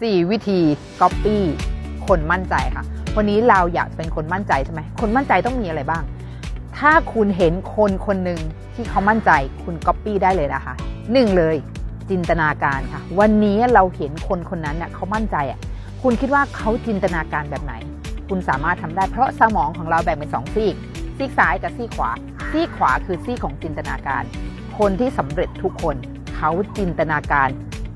4 วิธี Copy คนมั่นใจค่ะ วันนี้เราอยากเป็นคนมั่นใจใช่ไหมคนมั่นใจต้องมีอะไรบ้าง ถ้าคุณเห็นคนคนหนึ่งที่เขามั่นใจคุณ Copy ได้เลยนะคะหนึ่งเลยจินตนาการค่ะ วันนี้เราเห็นคนคนนั้นเนี่ยเขามั่นใจอะคุณคิดว่าเขาจินตนาการแบบไหน คุณสามารถทำได้เพราะสมองของเราแบ่งเป็นสองซีกซีกซ้ายกับซีกขวา ซีกขวาคือซีกของจินตนาการ คนที่สำเร็จทุกคนเขาจินตนาการ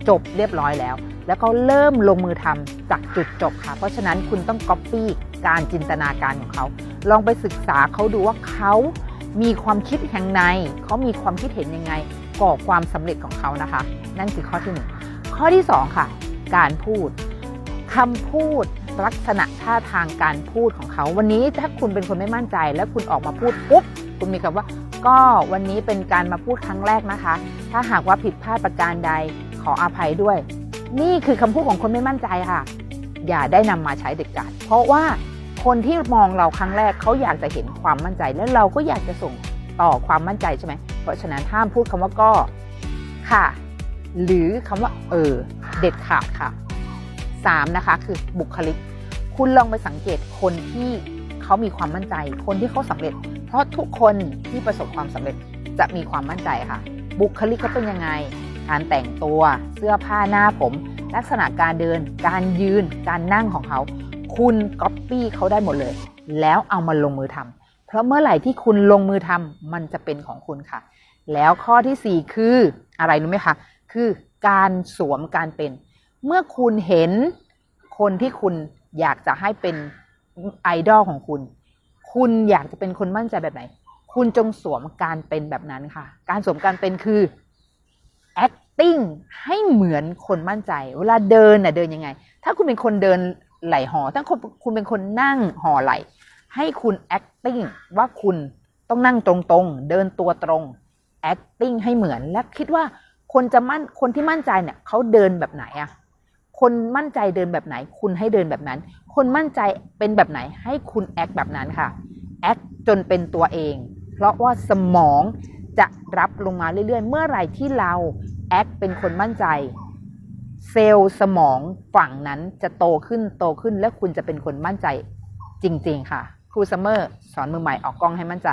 จบเรียบร้อยแล้ว แล้วก็เริ่มลงมือทำจากจุดจบค่ะ เพราะฉะนั้นคุณต้องก๊อปปี้การจินตนาการของเขา ลองไปศึกษาเขาดูว่าเขามีความคิดอย่างไรเขามีความคิดเห็นยังไงก่อความสำเร็จของเขานะคะ นั่นคือข้อที่หนึ่งข้อที่สองค่ะ การพูดคำพูดลักษณะท่าทางการพูดของเขา วันนี้ถ้าคุณเป็นคนไม่มั่นใจ แล้วคุณออกมาพูดปุ๊บคุณมีคำว่า ก็วันนี้เป็นการมาพูดครั้งแรกนะคะ ถ้าหากว่าผิดพลาดประการใด ออภัยด้วย นี่คือคำพูดของคนไม่มั่นใจค่ะ อย่าได้นำมาใช้เด็ดขาด เพราะว่าคนที่มองเราครั้งแรกเขาอยากจะเห็นความมั่นใจ แล้วเราก็อยากจะส่งต่อความมั่นใจใช่ไหม เพราะฉะนั้นห้ามพูดคำว่าก็ค่ะ หรือคำว่าเออ เด็ดขาดค่ะสามนะคะคือบุคลิก คุณลองไปสังเกตคนที่เขามีความมั่นใจ คนที่เขาสำเร็จ เพราะทุกคนที่ประสบความสำเร็จจะมีความมั่นใจค่ะ บุคลิกเขาเป็นยังไง การแต่งตัว เสื้อผ้าหน้าผม ลักษณะการเดิน การยืน การนั่งของเขา คุณก๊อปปี้เขาได้หมดเลย แล้วเอามาลงมือทำเพราะเมื่อไหร่ที่คุณลงมือทำมันจะเป็นของคุณค่ะ แล้วข้อทีสี่4 คืออะไรรู้ไหมคะ คือการสวมการเป็น เมื่อคุณเห็นคนที่คุณอยากจะให้เป็นไอดอลของคุณ คุณอยากจะเป็นคนมั่นใจแบบไหน คุณจงสวมการเป็นแบบนั้นค่ะ การสวมการเป็นคือ acting ให้เหมือนคนมั่นใจ เวลาเดินน่ะเดินยังไง ถ้าคุณเป็นคนเดินไหลหอถ้าคุณคุณเป็นคนนั่งหอไหล ให้คุณ acting ว่าคุณต้องนั่งตรงๆ เดินตัวตรง acting ให้เหมือนและคิดว่าคนจะมั่นคนที่มั่นใจเนี่ยเขาเดินแบบไหนอะคนมั่นใจเดินแบบไหน คุณให้เดินแบบนั้น คนมั่นใจเป็นแบบไหนให้คุณ act แบบนั้นค่ะ act จนเป็นตัวเอง เพราะว่าสมองจะรับลงมาเรื่อยๆ เมื่อไหร่ที่เรา แอคเป็นคนมั่นใจ เซลล์สมองฝั่งนั้นจะโตขึ้นโตขึ้นและคุณจะเป็นคนมั่นใจจริง ๆ ค่ะ ครูซัมเมอร์สอนมือใหม่ออกกล้องให้มั่นใจ